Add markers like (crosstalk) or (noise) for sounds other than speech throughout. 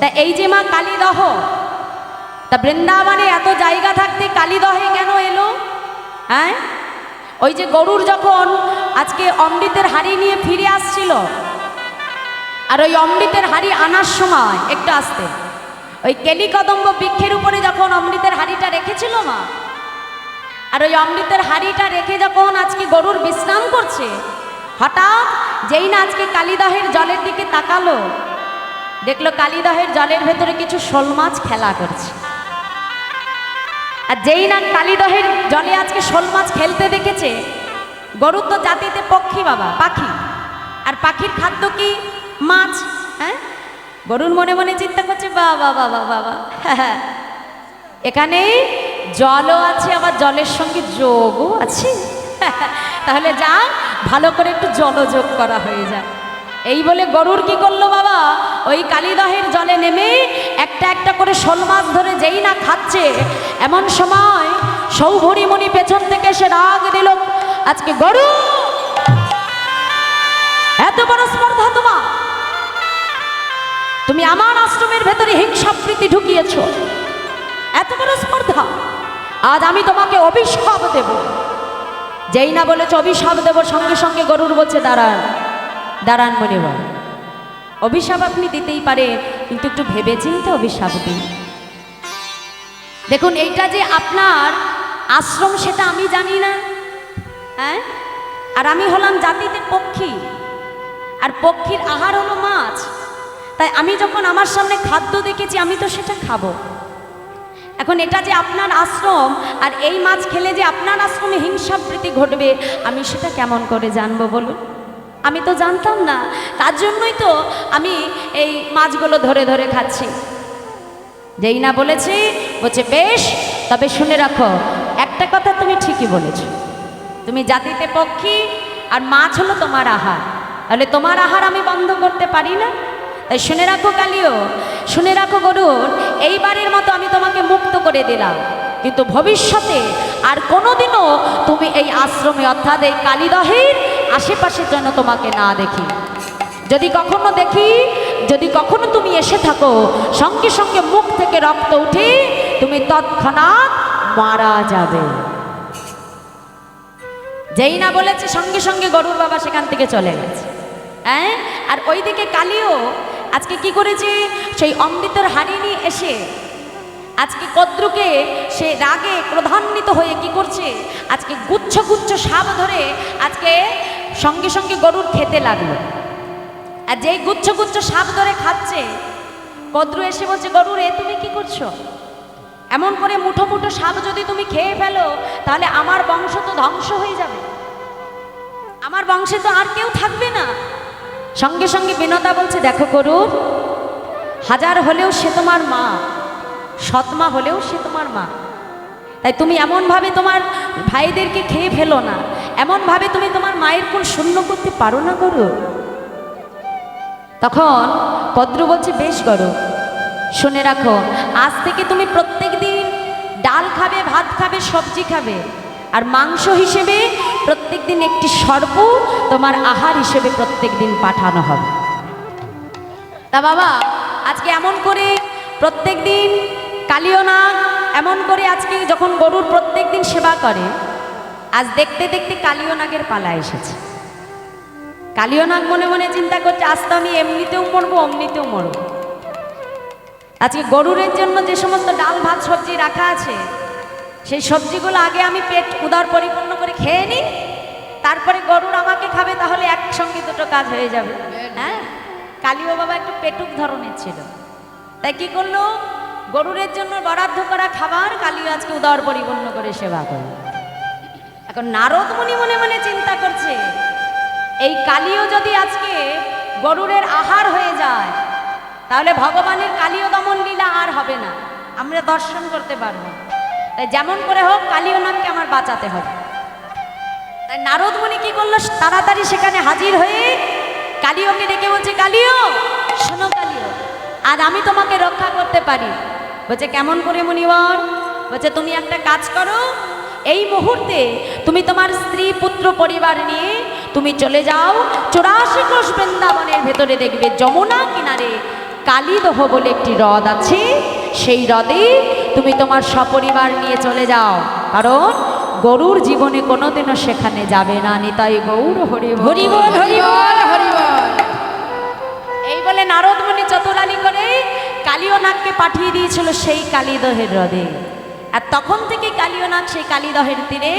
তা এই যে মা কালীদহ, তা বৃন্দাবনে এত জায়গা থাকতে কালীদহে কেন এলো? হ্যাঁ? ওই যে গরুর যখন আজকে অমৃতের হাড়ি নিয়ে ফিরে আসছিল, আর ওই অমৃতের হাড়ি আনার সময় একটু আসতে, ওই কেলিকদম্ব বৃক্ষের উপরে যখন অমৃতের হাড়িটা রেখেছিল মা, আর ওই অমৃতের হাড়িটা রেখে যখন আজকে গরুর বিশ্রাম করছে, হঠাৎ যেই না আজকে কালীদহের জলের দিকে তাকালো দেখল কালীদহের জলের ভেতরে কিছু শোল মাছ খেলা করছে। আর যেই না কালীদহের জলে আজকে শোল মাছ খেলতে দেখেছে, গরুর তো জাতিতে পক্ষী বাবা, পাখি। আর পাখির খাদ্য কি? মাছ হ্যাঁ? গরুর মনে মনে চিন্তা করছে বাবা বাবা বাবা (laughs) এখানে জলও আছে, আবার জলের সঙ্গে যোগও আছে। (laughs) তাহলে যা ভালো করে একটু জলযোগ করা হয়ে যায় এই বলে গরুর কি করল বাবা? ওই কালীদহের জলে নেমে একটা একটা করে শোল মাছ ধরে যেই না খাচ্ছে, এমন সময় সৌভরিমণি পেছন থেকে সে রাগ দিল, আজকে গরু! এত বড় স্পর্ধা তোমার। তুমি আমার আশ্রমের ভেতরে হিংসা হিংসাপ্রীতি ঢুকিয়েছ। এত বড় স্পর্ধা। আজ আমি তোমাকে অভিশাপ দেব। যেই না বলেছ অভিশাপ দেব, সঙ্গে সঙ্গে গরুর বলছে দাঁড়ান দাঁড়ান মনে বল অভিশাপ আপনি দিতেই পারে, কিন্তু একটু ভেবে চিন্তে অভিশাপ দিন। দেখুন, এইটা যে আপনার আশ্রম, সেটা আমি জানি না। হ্যাঁ? আর আমি হলাম জাতিতে পক্ষী। আর পক্ষীর আহার হলো মাছ। তাই আমি যখন আমার সামনে খাদ্য দেখেছি, আমি তো সেটা খাব। এখন এটা যে আপনার আশ্রম, আর এই মাছ খেলে যে আপনার আশ্রমে হিংসাবৃত্তি ঘটবে, আমি সেটা কেমন করে জানব বলুন? আমি তো জানতাম না। তার জন্যই তো আমি এই মাছগুলো ধরে ধরে খাচ্ছি। যেই না বলেছি, বলছে, বেশ, তবে শুনে রাখো, একটা কথা তুমি ঠিকই বলেছ। তুমি জাতিতে পক্ষী আর মাছ হলো তোমার আহার। তাহলে তোমার আহার আমি বন্ধ করতে পারি না? তাই শুনে রাখো, কালিও, শুনে রাখো গরুর এইবারের মতো আমি তোমাকে মুক্ত করে দিলাম। কিন্তু ভবিষ্যতে আর কোনোদিনও তুমি এই আশ্রমে, অর্থাৎ এই কালীদহের আশেপাশের জন্য তোমাকে না দেখি। যদি কখনো দেখি, যদি কখনো তুমি এসে থাকো, সঙ্গে সঙ্গে মুখ থেকে রক্ত উঠে তুমি তৎক্ষণাৎ মারা যাবে। যেই না বলেছে, সঙ্গে সঙ্গে গরুর বাবা সেখান থেকে চলে গেছে। হ্যাঁ আর ওইদিকে কালিও আজকে কি করেছে? সেই অমৃতের হাড়ি নিয়ে এসে আজকে কদ্রুকে সে রাগে ক্রধান্বিত হয়ে কি করছে? আজকে গুচ্ছ গুচ্ছ সাপ ধরে আজকে সঙ্গে সঙ্গে গরুর খেতে লাগল। আর যেই গুচ্ছ গুচ্ছ সাপ ধরে খাচ্ছে, কদ্রু এসে বলছে, গরু রে, তুমি কি করছ? এমন করে মুঠো মুঠো সাপ যদি তুমি খেয়ে ফেলো, তাহলে আমার বংশ তো ধ্বংস হয়ে যাবে। আমার বংশে তো আর কেউ থাকবে না। সঙ্গে সঙ্গে বিনতা বলছে, দেখো গরু, হাজার হলেও সে তোমার মা। সৎমা হলেও সে তোমার মা। তাই তুমি এমনভাবে তোমার ভাইদেরকে খেয়ে ফেলো না। এমনভাবে তুমি তোমার মায়ের কোন শূন্য করতে পারো না করো তখন কদ্র বলছে, বেশ করো। শুনে রাখো, আজ থেকে তুমি প্রত্যেক দিন ডাল খাবে, ভাত খাবে, সবজি খাবে। আর মাংস হিসেবে প্রত্যেক দিন একটি সর্প তোমার আহার হিসেবে প্রত্যেক দিন পাঠানো হবে। তা বাবা, আজকে এমন করে প্রত্যেক দিন কালিও নাগ এমন করে আজকে যখন গরুর প্রত্যেক দিন সেবা করে আজ দেখতে দেখতে কালিও নাগের পালা এসেছে। কালিও নাগ মনে মনে চিন্তা করছে আজ তো আমি এমনিতেও মরবো অমনিতেও মরবো। আজকে গরুরের জন্য যে সমস্ত ডাল ভাত সবজি রাখা আছে সেই সবজিগুলো আগে আমি পেট উদার পরিপূর্ণ করে খেয়ে নিই তারপরে গরুর আমাকে খাবে তাহলে একসঙ্গে দুটো কাজ হয়ে যাবে। হ্যাঁ? কালীও বাবা একটু পেটুক ধরনের ছিল। তাই কি করল? গরুরের জন্য বরাদ্দ করা খাবার কালীও আজকে উদার পরিপূর্ণ করে সেবা করে এখন নারদ মুনি মনে মনে চিন্তা করছে, এই কালীও যদি আজকে গরুরের আহার হয়ে যায়, তাহলে ভগবানের কালীয় দমন লীলা আর হবে না। আমরা দর্শন করতে পারব। তাই যেমন করে হোক কালীয় নামকে আমার বাঁচাতে হবে। তাই নারদ মুনি কি করল? তাড়াতাড়ি সেখানে হাজির হয়ে কালীয়কে ডেকে বলছে কালীয় শোনো কালীয় আর আমি তোমাকে রক্ষা করতে পারি। বলছে, কেমন করে মুনিবর? বলছে, তুমি একটা কাজ করো, এই মুহূর্তে তুমি তোমার স্ত্রী, পুত্র, পরিবার নিয়ে তুমি চলে যাও, চৌরাশি কোষ বৃন্দাবনের ভেতরে দেখবে যমুনা কিনারে কালীদহ বলে একটি হ্রদ আছে। সেই হ্রদে তুমি তোমার সপরিবার নিয়ে চলে যাও। কারণ গরুর জীবনে কোনোদিনও সেখানে যাবে না। নিতাই গৌর হরি হরি বল হরি হরি এই বলে নারদমণি চতুরানি করে কালীয়নাগকে পাঠিয়ে দিয়েছিল সেই কালীদহের হ্রদে। আর তখন থেকে কালীয়নাগ সেই কালীদহের তীরে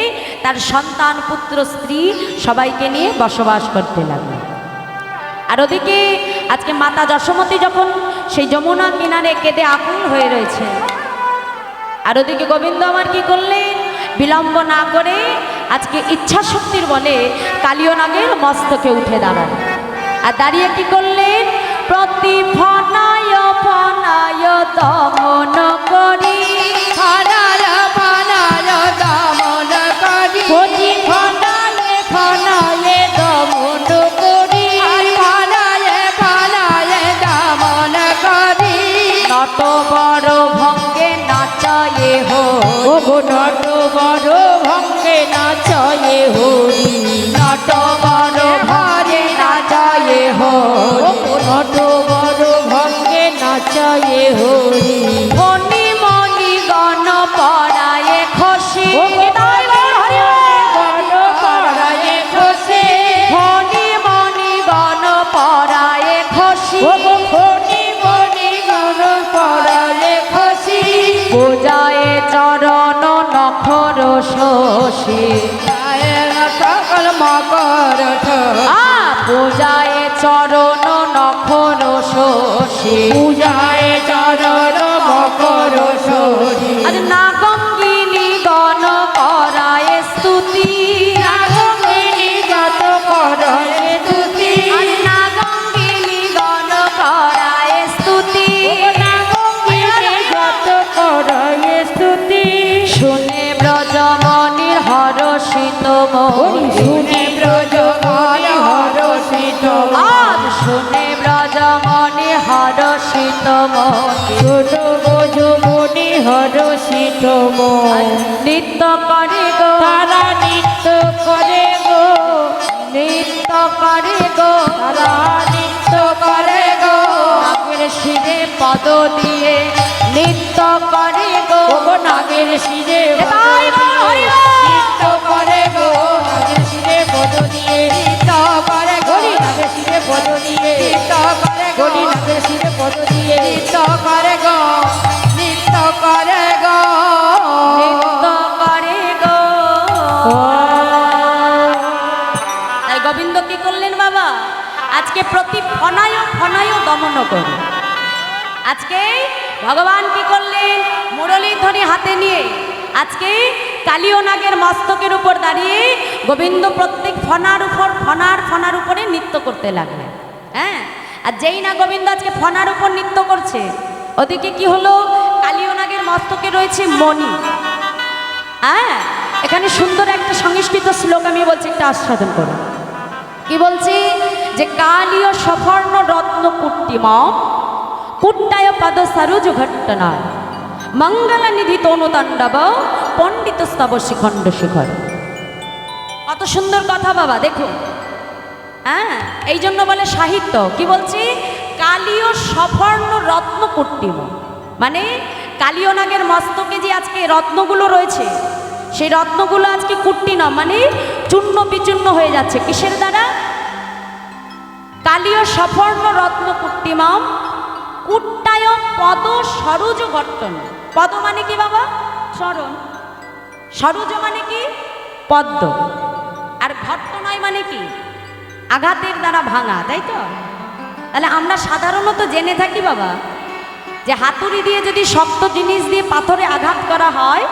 তার সন্তান, পুত্র, স্ত্রী সবাইকে নিয়ে বসবাস করতে লাগল। আর ওদিকে আজকে মাতা যশোমতী যখন সেই যমুনা কিনারে কেঁদে আকুল হয়ে রয়েছে, আর ওদিকে গোবিন্দ আমার কি করলেন? বিলম্ব না করে আজকে ইচ্ছা শক্তির বলে কালীয়নাগের মস্তকে উঠে দাঁড়ান আর দাঁড়িয়ে কি করলেন? প্রতি ফনায় ফনায় দমন করি। ফনায় ফনায় দমন করি। পূজায়ে চরণ নখর শশী। পূজায় শিরে। নৃত্য করে গো নাগের শিরে পদ দিয়ে। নৃত্য করে শিরে দিয়ে। নৃত্য করে শিরে দিয়ে। নৃত্য করে গো। নৃত্য করে গো। নৃত্য করে গো। তাই গোবিন্দ কি করলেন বাবা? আজকে প্রতি ফনায় ফনায় দমন করে আজকে ভগবান কি করলেন? মুরলীর ধ্বনি হাতে নিয়ে আজকে কালীয় নাগের মস্তকের উপর দাঁড়িয়ে গোবিন্দ প্রত্যেক ফনার উপর ফনার ফনার উপরে নৃত্য করতে লাগলেন। হ্যাঁ? আর যেই না গোবিন্দ আজকে ফনার উপর নৃত্য করছে, ওদিকে কি হলো? কালীয় নাগের মস্তকে রয়েছে মণি। হ্যাঁ? এখানে সুন্দর একটা সংস্কৃত শ্লোক আমি বলছি, একটা আস্বাদন করো। কি বলছি? যে কালীয় সফর্ণ রত্ন কুট্টিম কুট্টায় পদ সরোজ ঘট্টনা মঙ্গল নিধি তনুতাণ্ডব পণ্ডিত স্তব শিখণ্ড শিখর। কত সুন্দর কথা বাবা, দেখুন। হ্যাঁ এই জন্য বলে সাহিত্য, কি বলছি? কালীয় সফর্ণ রত্ন কুট্টিম মানে কালীয় নাগের মস্তকে যে আজকে রত্নগুলো রয়েছে, সেই রত্নগুলো আজকে কুট্টি না মানে চূর্ণ বিচূর্ণ হয়ে যাচ্ছে। কিসের দ্বারা? কালীয় সফর্ণ রত্ন কুট্টিমাম কুট্টায় পদ সরোজ ঘট্টন। পদ মানে কি বাবা? চরণ। সরোজ মানে কি? পদ্ম। আর ঘট্টনয় মানে কি? আঘাতের দ্বারা ভাঙা তাই তো? তাহলে আমরা সাধারণত জেনে থাকি বাবা যে হাতুড়ি দিয়ে যদি শক্ত জিনিস দিয়ে পাথরে আঘাত করা হয়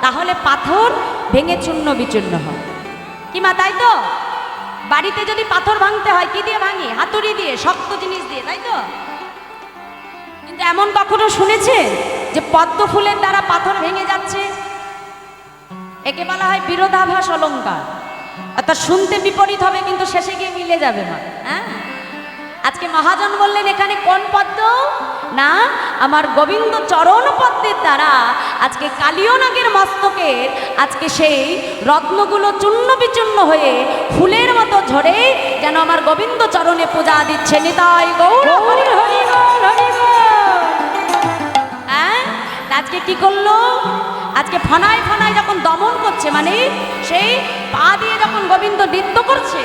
তাহলে পাথর ভেঙে চূর্ণ বিচূর্ণ হয়। কি মা তাই তো? বাড়িতে যদি পাথর ভাঙতে হয় কি দিয়ে ভাঙি? হাতুড়ি দিয়ে শক্ত জিনিস দিয়ে তাই তো? কিন্তু এমন কখনো শুনেছে যে পদ্ম ফুলের দ্বারা পাথর ভেঙে যাচ্ছে, একে বলা হয় বিরোধাভাস অলঙ্কার। অর্থাৎ শুনতে বিপরীত হবে, কিন্তু শেষে গিয়ে মিলে যাবে মা। হ্যাঁ? আজকে মহাজন বললেন, এখানে কোন পদ্ম? না, আমার গোবিন্দ চরণ পদ্মের দ্বারা আজকে কালিয়নাগের মস্তকের, আজকে সেই রত্নগুলো চূর্ণ বিচূর্ণ হয়ে ফুলের মতো ঝরে, যেন আমার গোবিন্দ চরণে পূজা দিচ্ছে নিতাই গৌর, হরি হরি হরি আজকে কি করল? আজকে ফনায় ফনায় যখন দমন করছে মানে সেই পা দিয়ে যখন গোবিন্দ নৃত্য করছে,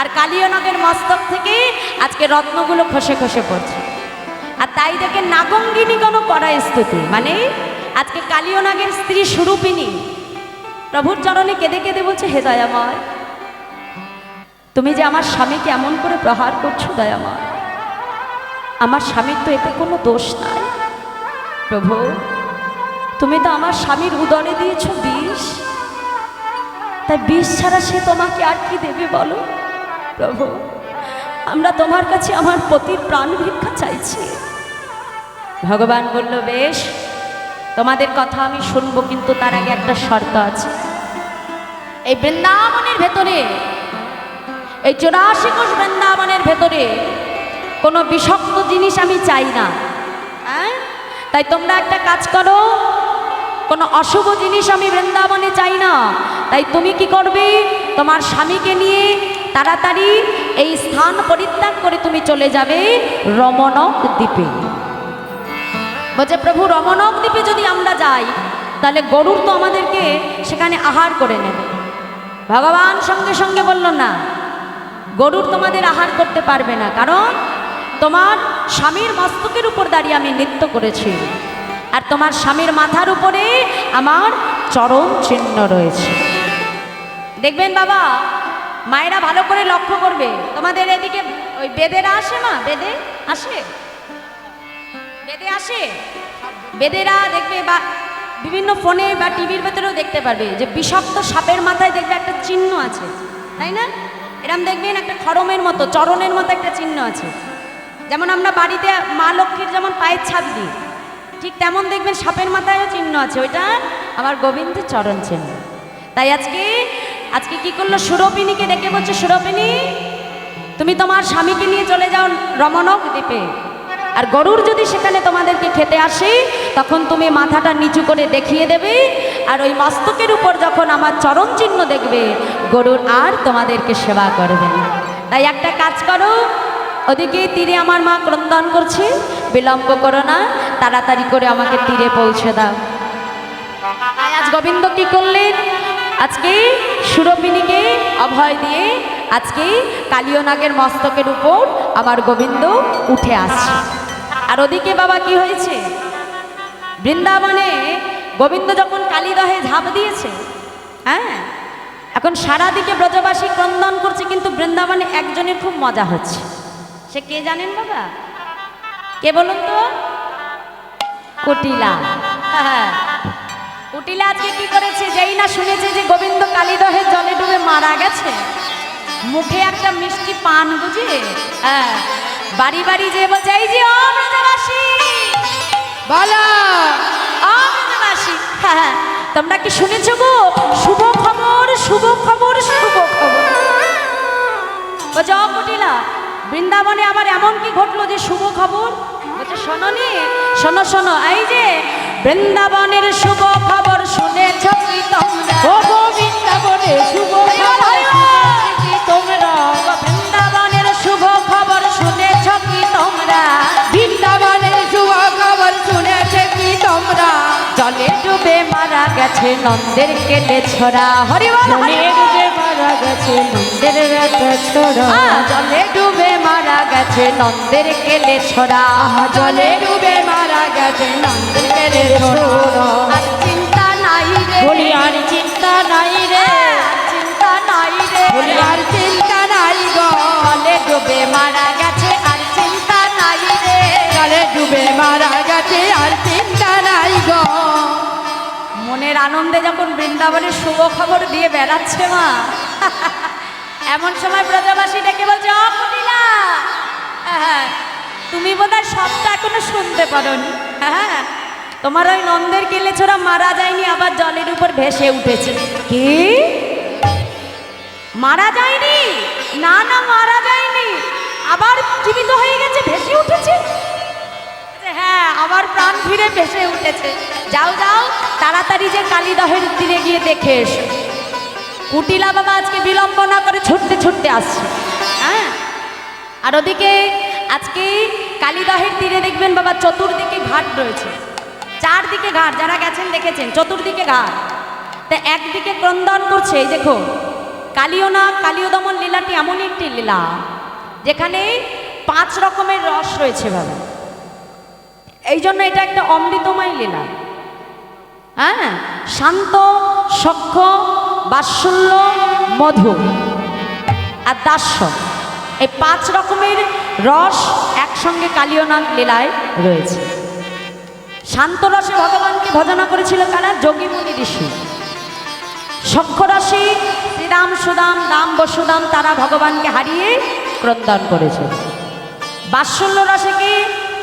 আর কালিয়নগের মস্তক থেকে আজকে রত্নগুলো খসে খসে পড়ছে। আর তাই দেখে নাগঙ্গিনী কেন করা স্তুতি মানে আজকে কালিয়নাগের স্ত্রী স্বরূপিনী প্রভুর চরণে কেঁদে কেঁদে বলছে, হে দয়াময়, তুমি যে আমার স্বামীকে এমন করে প্রহার করছ দয়াময়, আমার স্বামীর তো এতে কোনো দোষ নাই। প্রভু তুমি তো আমার স্বামীর উদরে দিয়েছ বিষ। তাই বিষ ছাড়া সে তোমাকে আর কি দেবে বলো? প্রভু, আমরা তোমার কাছে আমার পতির প্রাণ ভিক্ষা চাইছি। ভগবান বলল, বেশ, তোমাদের কথা আমি শুনব, কিন্তু তার আগে একটা শর্ত আছে। এই বৃন্দাবনের ভেতরে, এই চৌরাশি কোষ বৃন্দাবনের ভেতরে কোনো বিষাক্ত জিনিস আমি চাই না। হ্যাঁ? তাই তোমরা একটা কাজ করো কোনো অশুভ জিনিস আমি বৃন্দাবনে চাই না। তাই তুমি কি করবে? তোমার স্বামীকে নিয়ে তাড়াতাড়ি এই স্থান পরিত্যাগ করে তুমি চলে যাবে রমণক দ্বীপে। বলছে, প্রভু, রমণক দ্বীপে যদি আমরা যাই, তাহলে গরুর তো আমাদেরকে সেখানে আহার করে নেবে। ভগবান সঙ্গে সঙ্গে বলল, না, গরুর তোমাদের আহার করতে পারবে না। কারণ তোমার স্বামীর মস্তকের উপর দাঁড়িয়ে আমি নৃত্য করেছি। আর তোমার স্বামীর মাথার উপরে আমার চরম চিহ্ন রয়েছে। দেখবেন বাবা, মায়েরা ভালো করে লক্ষ্য করবে। তোমাদের এদিকে ওই বেদেরা আসে মা? বেদে আসে? বেদে আসে? বেদেরা দেখবে বা বিভিন্ন ফোনে বা টিভির ভেতরেও দেখতে পারবে যে বিষাক্ত সাপের মাথায় দেখবে একটা চিহ্ন আছে, তাই না? এরম দেখবেন একটা খরমের মতো, চরণের মতো একটা চিহ্ন আছে। যেমন আমরা বাড়িতে মা লক্ষ্মীর যেমন পায়ের ছাপ দিই ঠিক তেমন দেখবেন সাপের মাথায়ও চিহ্ন আছে, ওইটা আমার গোবিন্দ চরণ চিহ্ন। তাই আজকে আজকে কি করল? সুরপিনীকে ডেকে বলছে, সুরপিনী, তুমি তোমার স্বামীকে নিয়ে চলে যাও রমণক দ্বীপে। আর গরুর যদি সেখানে তোমাদেরকে খেতে আসে, তখন তুমি মাথাটা নিচু করে দেখিয়ে দেবে, আর ওই মস্তকের উপর যখন আমার চরণ চিহ্ন দেখবে, গরুর আর তোমাদেরকে সেবা করবে না। তাই একটা কাজ করো ওদিকে তীরে আমার মা ক্রন্দন করছে, বিলম্ব করো না, তাড়াতাড়ি করে আমাকে তীরে পৌঁছে দাও। আজ গোবিন্দ কি করলেন? আজকে সুরপিনীকে অভয় দিয়ে আজকে কালিয়নাগের মস্তকের উপর আমার গোবিন্দ উঠে আসছে। আর ওদিকে বাবা কি হয়েছে? বৃন্দাবনে গোবিন্দ যখন কালীদহে ঝাঁপ দিয়েছে হ্যাঁ? এখন সারাদিকে ব্রজবাসী ক্রন্দন করছে, কিন্তু বৃন্দাবনে একজনের খুব মজা হচ্ছে। সে কে জানেন বাবা? কে বলুন তো? কুটিলা। কুটিলা আজকে কি করেছে? যেই না শুনেছে যে গোবিন্দ কালীদহের জলে ডুবে মারা গেছে মুখে একটা মিষ্টি পান বুঝে হ্যাঁ বাড়ি বাড়ি যে বলছে এই যে ব্রজবাসী বলো! ব্রজবাসী হ্যাঁ হ্যাঁ, তোমরা কি শুনেছো গো? শুভ খবর শুভ খবর শুভ খবর। বলছে ও কুটিলা বৃন্দাবনে আবার এমন কি ঘটলো যে শুভ খবর? বলছে শোনো নি শোনো শোনো এই যে বৃন্দাবনের শুভ খবর শুনেছ কি তোমরা? ও শুভ। কি বৃন্দাবনের শুভ খবর শুনেছ কি তোমরা? বৃন্দাবনের শুভ খবর শুনেছে কি তোমরা? জলে ডুবে মারা গেছে নন্দের কেটে ছড়া। হরি জলে ডুবে মারা গেছে নন্দের ছোড়া। জলে ডুবে গেছে নন্দের কেলে ছড়া। জলে ডুবে মারা গেছে নন্দের কেলে ছোড়া। আর চিন্তা নাই রে। বলি আর চিন্তা নাই রে। আর চিন্তা নাই রে। বলি আর চিন্তা নাই গো। জলে ডুবে মারা গেছে আর চিন্তা নাই রে। জলে ডুবে মারা গেছে আর চিন্তা নাই গো। মনের আনন্দে যখন বৃন্দাবনের শুভ খবর দিয়ে বেড়াচ্ছে মা (laughs) এমন সময় ব্রজবাসী ডেকে বলছে "অ হ্যাঁ তুমি বোধহয় সবটা এখনও শুনতে পারোনি। হ্যাঁ তোমার ওই নন্দের কেলে ছোড়া মারা যায়নি, আবার জলের উপর ভেসে উঠেছে। কি? মারা যায়নি? না না, মারা যায়নি। আবার জীবিত হয়ে গেছে, ভেসে উঠেছে? হ্যাঁ আবার প্রাণ ফিরে ভেসে উঠেছে। যাও যাও, তাড়াতাড়ি যে কালীদহের তীরে গিয়ে দেখে এসো। কুটিলা বাবা আজকে বিলম্ব না করে ছুটতে ছুটতে আসছে। হ্যাঁ আর ওদিকে আজকে কালীদহের তীরে দেখবেন বাবা চতুর্দিকে ঘাট রয়েছে। চারদিকে ঘাট, যারা গেছেন দেখেছেন, চতুর্দিকে ঘাট। তা একদিকে ক্রন্দন করছে, এই দেখো, কালীয় না কালীয় দমন লীলাটি এমনই একটি লীলা, যেখানে পাঁচ রকমের রস রয়েছে বাবা। এই জন্য এটা একটা অমৃতময় লীলা। হ্যাঁ শান্ত, সক্ষ, বাৎসল্য, মধু আর দাস্য। এই পাঁচ রকমের রস একসঙ্গে কালীয়নাগ লীলায় রয়েছে। শান্ত রসে ভগবানকে ভজনা করেছিল কারা? যোগী মুনি ঋষি। সক্ষরসে শ্রীরাম সুদাম দাম বসুদাম তারা ভগবানকে হারিয়ে ক্রন্দন করেছে। বাৎসল্য রসে কি?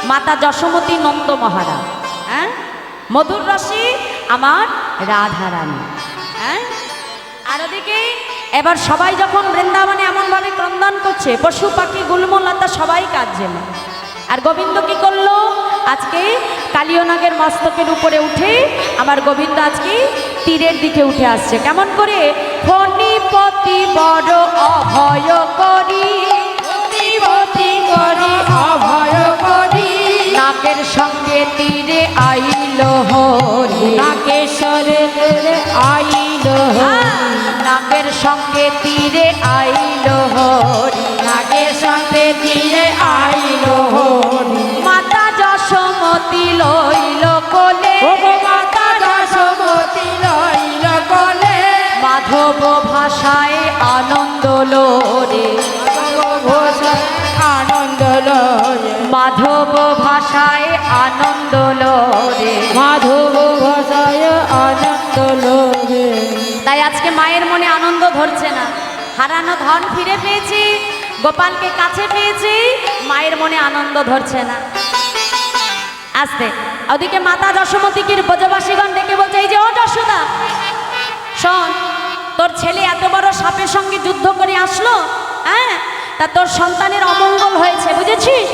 মাতা যশোমতী নন্দ মহারাজ। হ্যাঁ? মধুর রসে আমার রাধারানী। হ্যাঁ? আর ওদিকে এবার সবাই যখন বৃন্দাবনে এমনভাবে ক্রন্দন করছে, পশু পাখি, গুলমলতা সবাই কাঁদছে। না আর গোবিন্দ কি করল? আজকে কালিয়নাগের মস্তকের উপরে উঠে আমার গোবিন্দ আজকে তীরের দিকে উঠে আসছে। কেমন করে? ফণিপতি বড় অভয় করি। অভয় করি। নাকের সঙ্গে তীরে আইল হরি। নাকেশ্বরে আইল নাকের সঙ্গে তীরে আইল হরি নাগের সঙ্গে দিয়ে আইল হরি। মাতা যশোমতি লইল কোলে। মাতা যশোমতি লইল কোলে। মাধব ভাষায় আনন্দ লোরে। মাধব হারানো ধন ফিরে পেয়েছি, গোপালকে কাছে পেয়েছি, মায়ের মনে আনন্দ ধরছে না। আসতে, ওদিকে মাতা যশোমতীকে ব্রজবাসীগণ ডেকে বলছে, এই যে ও যশোদা শোন, তোর ছেলে এত বড় সাপের সঙ্গে যুদ্ধ করে আসলো হ্যাঁ? তা তোর সন্তানের অমঙ্গল হয়েছে, বুঝেছিস?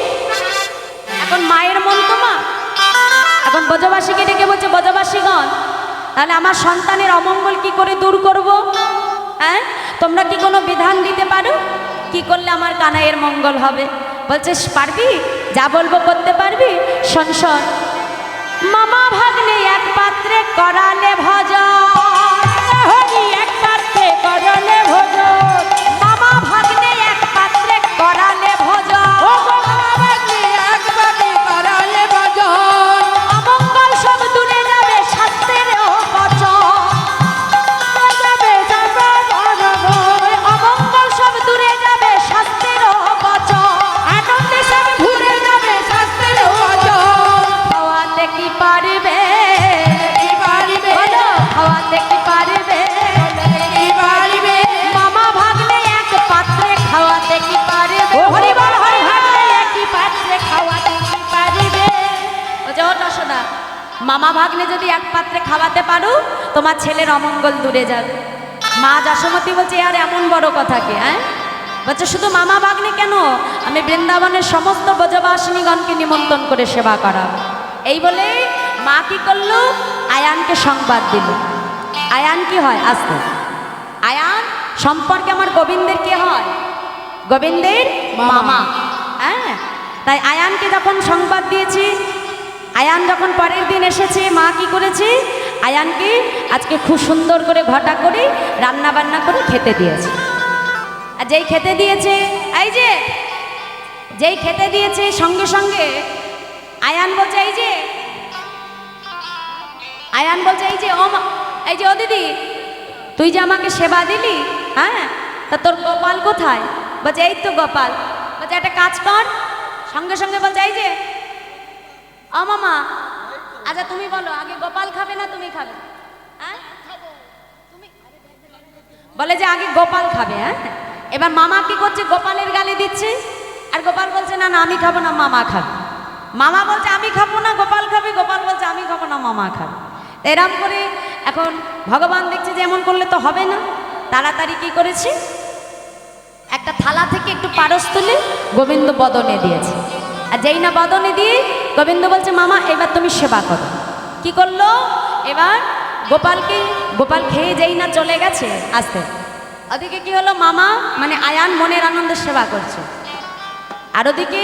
এখন মায়ের মন তো মা। এখন ব্রজবাসীকে ডেকে বলছে, ব্রজবাসীগণ, তাহলে আমার সন্তানের অমঙ্গল কি করে দূর করব? তোমরা কি কোনো বিধান দিতে পারো? কি করলে আমার কানাইয়ের মঙ্গল হবে? বলছে পারবি? যা বলব করতে পারবি? শোন শোন। মামা ভাগ্নে এক পাত্রে করালে ভজন। এক পাত্রে করলে মামা ভাগ্নে যদি এক পাত্রে খাওয়াতে পারো, তোমার ছেলের অমঙ্গল দূরে যাবে। মা যশোমতী বলছে, আর, এমন বড় কথা কি হ্যাঁ? বলছে, শুধু মামা ভাগ্নে কেন? আমি বৃন্দাবনের সমস্ত ব্রজবাসিনীগণকে নিমন্ত্রণ করে সেবা করা এই বলে মা কি করল? আয়ানকে সংবাদ দিল। আয়ান কি হয়? আসতে। আয়ান, সম্পর্কে আমার গোবিন্দের কে হয়? গোবিন্দের মামা। হ্যাঁ? তাই আয়ানকে যখন সংবাদ দিয়েছি আয়ান যখন পরের দিন এসেছে, মা কি করেছে? আয়ানকে আজকে খুব সুন্দর করে ঘটা করে রান্না বান্না করে খেতে দিয়েছে। আর যেই খেতে দিয়েছে, এই যে, যেই খেতে দিয়েছে সঙ্গে সঙ্গে, আয়ান বলছে, এই যে, আয়ান বলছে, এই যে, ও এই যে, ও দিদি, তুই যে আমাকে সেবা দিলি হ্যাঁ? তা তোর গোপাল কোথায়? বলছে, এই তো গোপাল। বলছে, একটা কাজ কর। সঙ্গে সঙ্গে বলছে, এই যে ও মামা আচ্ছা তুমি বলো, আগে গোপাল খাবে না তুমি খাবে? হ্যাঁ? বলে যে আগে গোপাল খাবে হ্যাঁ? এবার মামা কি করছে, গোপালের গালে দিচ্ছে, আর গোপাল বলছে, না না, আমি খাব না, মামা খাবে। মামা বলছে, আমি খাব না, গোপাল খাবে। গোপাল বলছে, আমি খাব না, মামা খাবে। এরম করে এখন ভগবান দেখছে যে এমন করলে তো হবে না। তাড়াতাড়ি কি করেছে? একটা থালা থেকে একটু পারস তুলে গোবিন্দ বদনে দিয়েছে। আর যেই না বদনে দিয়ে গোবিন্দ বলছে, মামা, এবার তুমি সেবা করো। কি করল? এবার গোপালকে, গোপাল খেয়ে যেই না চলে গেছে, আসতে। ওদিকে কি হলো, মামা মানে আয়ান মনের আনন্দের সেবা করছে। আর ওদিকে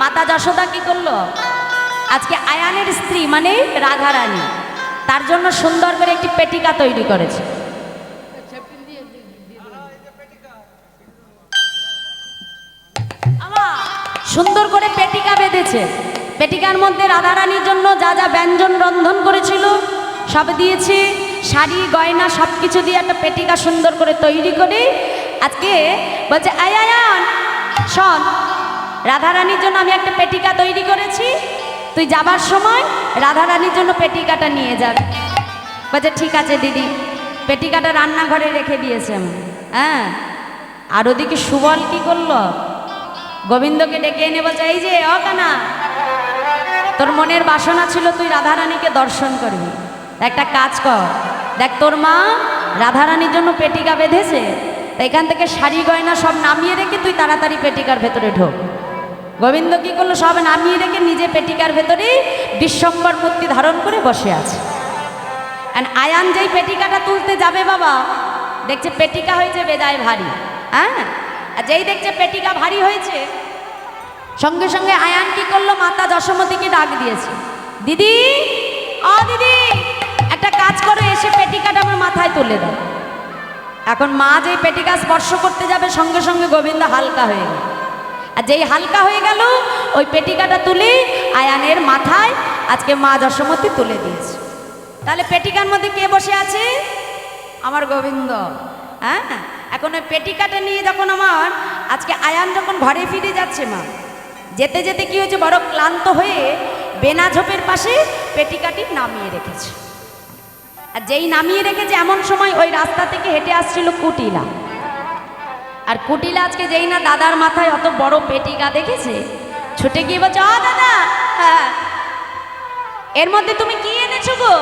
মাতা যশোদা কি করল? আজকে আয়ানের স্ত্রী মানে রাধারানী, তার জন্য সুন্দর করে একটি পেটিকা তৈরি করেছে। সুন্দর করে পেটিকা বেঁধেছে। পেটিকার মধ্যে রাধারানীর জন্য যা যা ব্যঞ্জন রন্ধন করেছিল, সব দিয়েছে। শাড়ি, গয়না সব কিছু দিয়ে একটা পেটিকা সুন্দর করে তৈরি করে। আজকে বলছে, আয় আয়ান শোন রাধারানীর জন্য আমি একটা পেটিকা তৈরি করেছি। তুই যাবার সময় রাধারানীর জন্য পেটিকাটা নিয়ে যাবি বলছে, ঠিক আছে দিদি। পেটিকাটা রান্নাঘরে রেখে দিয়েছে। আমি হ্যাঁ আর ওদিকে সুবল কি করল? গোবিন্দকে ডেকে এনে বলছে, এই যে অকানা তোর মনের বাসনা ছিল তুই রাধারানীকে দর্শন করবি। একটা কাজ কর, দেখ তোর মা রাধারানীর জন্য পেটিকা বেঁধেছে, তা এখান থেকে শাড়ি গয়না সব নামিয়ে রেখে তুই তাড়াতাড়ি পেটিকার ভেতরে ঢোক। গোবিন্দ কি করল, সব নামিয়ে রেখে নিজে পেটিকার ভেতরে বিশ্বম্বর মূর্তি ধারণ করে বসে আছে। আর আয়ান যেই পেটিকাটা তুলতে যাবে বাবা, দেখছে পেটিকা হয়েছে বেজায় ভারী হ্যাঁ? আর যেই দেখছে পেটিকা ভারী হয়েছে, সঙ্গে সঙ্গে আয়ান কি করল? মাতা যশোমতীকে ডাক দিয়েছে। দিদি ও দিদি, একটা কাজ করো, এসে পেটিকাটা আমার মাথায় তুলে দাও। এখন মা যেই পেটিকা স্পর্শ করতে যাবে, সঙ্গে সঙ্গে গোবিন্দ হালকা হয়ে গেল। আর যেই হালকা হয়ে গেল, ওই পেটিকাটা তুলে আয়ানের মাথায়, আজকে মা যশোমতী তুলে দিয়েছে। তাহলে পেটিকার মধ্যে কে বসে আছে? আমার গোবিন্দ। হ্যাঁ? এখন ওই পেটিকাটা নিয়ে যখন আমার, আজকে আয়ান যখন ঘরে ফিরে যাচ্ছে মা, যেতে যেতে কি হয়েছে, বড় ক্লান্ত হয়ে বেনা ঝোপের পাশে পেটিকাটি নামিয়ে রেখেছে। আর যেই নামিয়ে রেখেছে, এমন সময় ওই রাস্তা থেকে হেঁটে আসছিল কুটিলা। আর কুটিলা আজকে যেই না দাদার মাথায় অত বড় পেটিকা দেখেছে, ছুটে গিয়ে বলছে, অ, দাদা হ্যাঁ। এর মধ্যে তুমি কি এনেছো গো?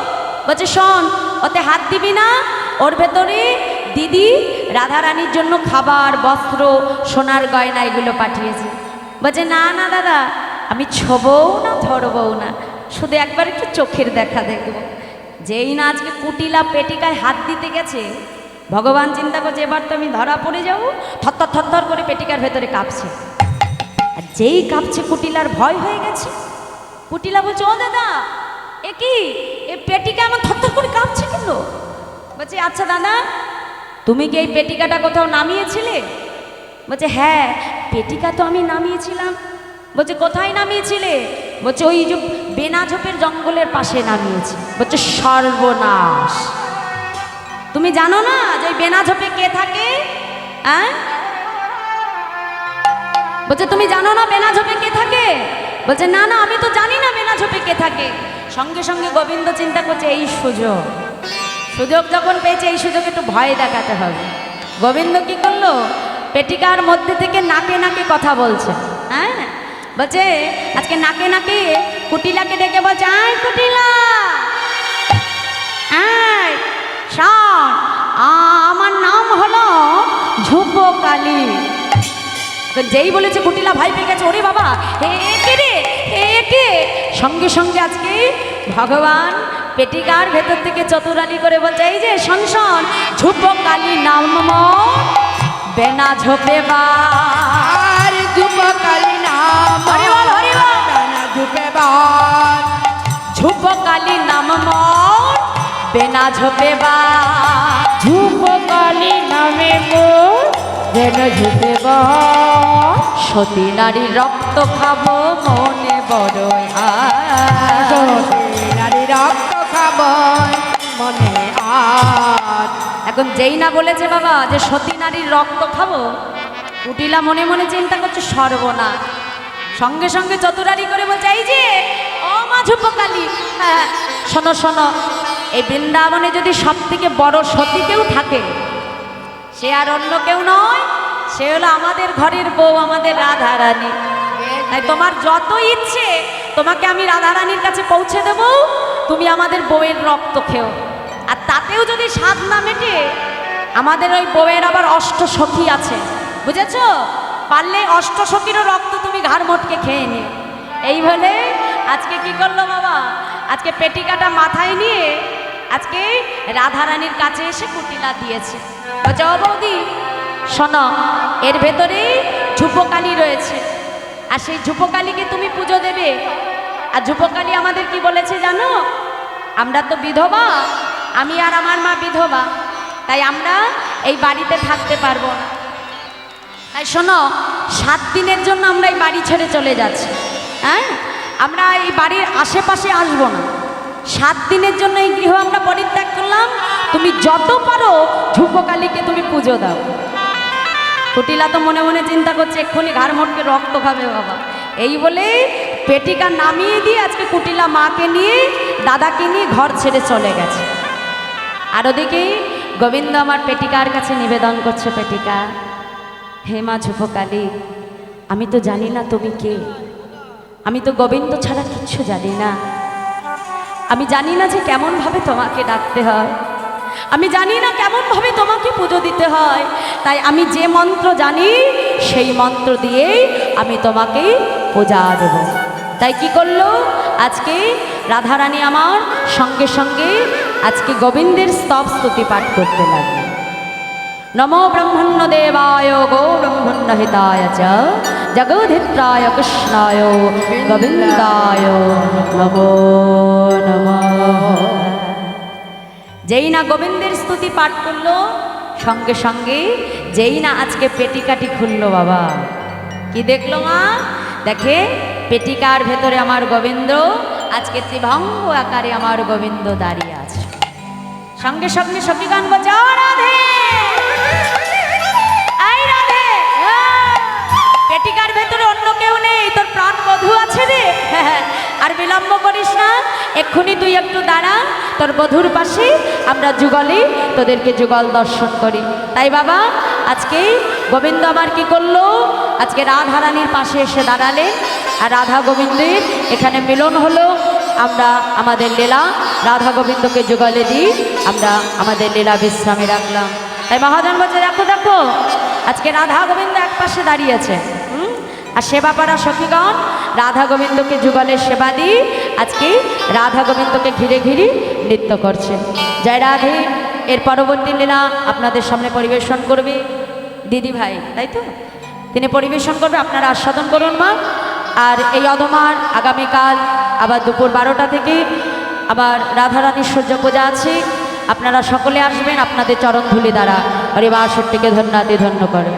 বলছে, শোন, ওতে হাত দিবি না, ওর ভেতরে দিদি রাধারানীর জন্য খাবার, বস্ত্র, সোনার গয়না এগুলো পাঠিয়েছে। বলছে, না না, দাদা, আমি ছবও না, ধরবও না। শুধু একবার একটু চোখের দেখা দেখব। যেই না আজকে কুটিলা পেটিকায় হাত দিতে গেছে, ভগবান চিন্তা করছে, এবার তো আমি ধরা পড়ে যাব, থরথর থরথর করে পেটিকার ভেতরে কাঁপছে। আর যেই কাঁপছে, কুটিলার ভয় হয়ে গেছে। কুটিলা বলছে, ও দাদা, এ কি? এ পেটিকা আমার থরথর করে কাঁপছে কেন? বলছে আচ্ছা দাদা তুমি কি এই পেটিকাটা কোথাও নামিয়েছিলে? বলছে হ্যাঁ পেটিকা তো আমি নামিয়েছিলাম। বলছে, কোথায় নামিয়েছিলে? বলছে, ওই যে বেনাঝোপের জঙ্গলের পাশে নামিয়েছি। বলছে, সর্বনাশ। তুমি জানো না যে বেনাঝোপে কে থাকে? হ্যাঁ বলছে, তুমি জানো না বেনাঝোপে কে থাকে? বলছে, না না, আমি তো জানি না বেনাঝোপে কে থাকে। সঙ্গে সঙ্গে গোবিন্দ চিন্তা করছে, এই সুযোগ। সুযোগ যখন পেয়েছে, এই সুযোগ একটু ভয় দেখাতে হবে। গোবিন্দ কি করল? পেটিকার মধ্যে থেকে নাকে নাকে কথা বলছে। হ্যাঁ? বলছে, আজকে নাকে নাকে কুটিলাকে ডেকে বলছে, আয় কুটিলা! আমার নাম হলো ঝুপকালী। কালী যেই বলেছে, কুটিলা ভাই পেয়ে গেছে, ওরে বাবা হে কে রে? কে? সঙ্গে সঙ্গে আজকে ভগবান পেটিকার ভেতর থেকে চতুরানি করে বলছে এই যে সংসন ঝুপ কালী নাম বেনা ঝোপে বা। আর যুবকালী নাম হরি বল, হরি বল। ডানা ঝুপে বান ঝুপ কালী নাম বেনা ঝোপে বা। যুবকালী নামে মোর যেন ঝুপে বান সতী নারী রক্ত খাব মনে বড়ই আয় নারী রক্ত মনে আর এখন যেই না বলেছে বাবা যে সতী নারীর রক্ত খাব, কুটিলা মনে মনে চিন্তা করছে সর্বনা সঙ্গে সঙ্গে চতুরারি করে বলছে, এই যে, ও মাঝুপকালী হ্যাঁ শোনো শোনো, এই বৃন্দাবনে যদি সব থেকে বড় সতী কেউ থাকে, সে আর অন্য কেউ নয়, সে হলো আমাদের ঘরের বউ, আমাদের রাধা রানী তাই তোমার যত ইচ্ছে, তোমাকে আমি রাধারানীর কাছে পৌঁছে দেব। তুমি আমাদের বউয়ের রক্ত খেও। আর তাতেও যদি স্বাদ না মেটে, আমাদের ওই বউয়ের আবার অষ্ট সখী আছে। বুঝেছ? পারলে অষ্ট সখীরও রক্ত তুমি ঘাড় মোটকে খেয়ে নিও এই বলে আজকে কি করল বাবা? আজকে পেটিকাটা মাথায় নিয়ে আজকে রাধারানীর কাছে এসে কুটিলা দিয়েছে। বলছে ও বৌদি, শোনো, এর ভেতরে ঝুপকালি রয়েছে। আর সেই ঝুপকালিকে তুমি পুজো দেবে। আর যুবকালী আমাদের কি বলেছে জানো? আমরা তো বিধবা, আমি আর আমার মা বিধবা, তাই আমরা এই বাড়িতে থাকতে পারব না। তাই শোনো, সাত দিনের জন্য আমরা এই বাড়ি ছেড়ে চলে যাচ্ছি হ্যাঁ? আমরা এই বাড়ির আশেপাশে আসব না। সাত দিনের জন্য এই গৃহ আমরা পরিত্যাগ করলাম। তুমি যত পারো ঝুপকালীকে তুমি পুজো দাও। কুটিলা তো মনে মনে চিন্তা করছে, এক্ষুনি ঘাড় মোটকে রক্ত খাবে বাবা। এই বলে পেটিকা নামিয়ে দিয়ে আজকে কুটিলা মাকে নিয়ে, দাদাকে নিয়ে ঘর ছেড়ে চলে গেছে। আর ওদিকে গোবিন্দ আমার পেটিকার কাছে নিবেদন করছে, পেটিকা, হে মা ঝুপকালী, আমি তো জানি না তুমি কে। আমি তো গোবিন্দ ছাড়া কিচ্ছু জানি না। আমি জানি না যে কেমনভাবে তোমাকে ডাকতে হয়। আমি জানি না কেমনভাবে তোমাকে পুজো দিতে হয়। তাই আমি যে মন্ত্র জানি, সেই মন্ত্র দিয়েই আমি তোমাকে পূজা দেব। তাই কি করল? আজকে রাধারানী আমার সঙ্গে সঙ্গে আজকে গোবিন্দের স্তব স্তুতি পাঠ করতে লাগল। নমো ব্রহ্মণ্য দেবায়, গো ব্রহ্মণ্য হিতায় চ, জগদ্ধিত্রায় কৃষ্ণায়, গোবিন্দায় নমো নমঃ। যেই না গোবিন্দের স্তুতি পাঠ করল, সঙ্গে সঙ্গে যেই না আজকে পেটিকাটি খুললো বাবা। কি দেখল মা? দেখে পেটিকার ভেতরে আমার গোবিন্দ, আজকে ত্রিভঙ্গ আকারে আমার গোবিন্দ দাঁড়িয়ে আছে। সঙ্গে সঙ্গে সখী গান বাজা রাধে! পেটিকার ভেতরে অন্য কেউ নেই, তোর প্রাণ বধূ আছে রে। আর বিলম্ব করিস না, এক্ষুনি তুই একটু দাঁড়া, তোর বধুর পাশে আমরা যুগলে তোদেরকে যুগল দর্শন করি। তাই বাবা, আজকে গোবিন্দ আমার কি করল? আজকে রাধারানীর পাশে এসে দাঁড়ালেন আর রাধা গোবিন্দের এখানে মিলন হলো। আমরা আমাদের লীলা, রাধা গোবিন্দকে যুগলে দিই। আমরা আমাদের লীলা বিশ্রামে রাখলাম। তাই মহাজন বলছে, দেখো দেখো, আজকে রাধা গোবিন্দ এক পাশে দাঁড়িয়েছে? আর সেবা পাড়া সখীগণ, রাধা গোবিন্দকে যুগলের সেবা দিয়ে আজকে রাধা গোবিন্দকে ঘিরে ঘিরে নৃত্য করছে। জয় রাধে, এর পরবর্তী লীলা আপনাদের সামনে পরিবেশন করবে। দিদি ভাই, তাই তো? তিনি পরিবেশন করবে, আপনারা আস্বাদন করুন মা। আর এই অদমান আগামীকাল আবার দুপুর বারোটা থেকে আবার রাধারানীর সূর্য পূজা আছে। আপনারা সকলে আসবেন, আপনাদের চরণ ধুলি দ্বারা আরে বা সত্যিকে ধন্যবাদ ধন্য করে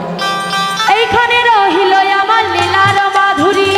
এইখানে রহিল আমার লীলার মাধুরী।